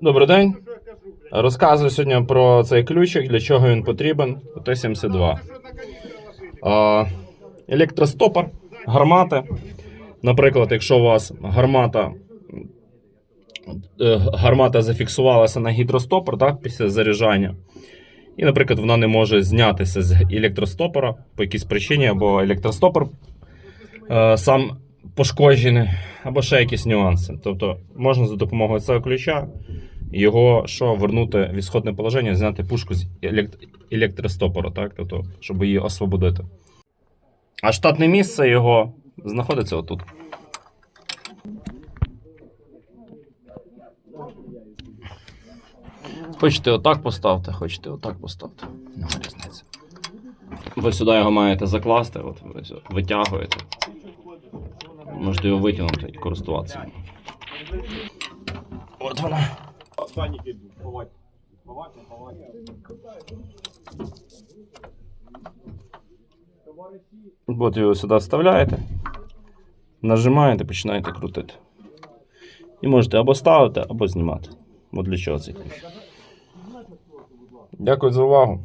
Добрий день. Розказую сьогодні про цей ключик, для чого він потрібен. Т-72. Електростопор, гармати. Наприклад, якщо у вас гармата, е, гармата зафіксувалася на гідростопор так, після заряджання. І, наприклад, вона не може знятися з електростопора по якійсь причині, або електростопор е, сам пошкоджений, або ще якісь нюанси. Тобто можна за допомогою цього ключа його що вернути в ісходне положення, зняти пушку з елект... електростопора, так? Тобто, щоб її освободити. А штатне місце його знаходиться отут. Хочете отак поставте, хочете отак поставте. Нема різниці. Ви сюди його маєте закласти, от ви витягуєте. Можете його витягнути і користуватися. От вона. От його сюди вставляєте, нажимаєте, починаєте крутити. І можете або ставити, або знімати. От для чого цей ключ. Дякую за увагу.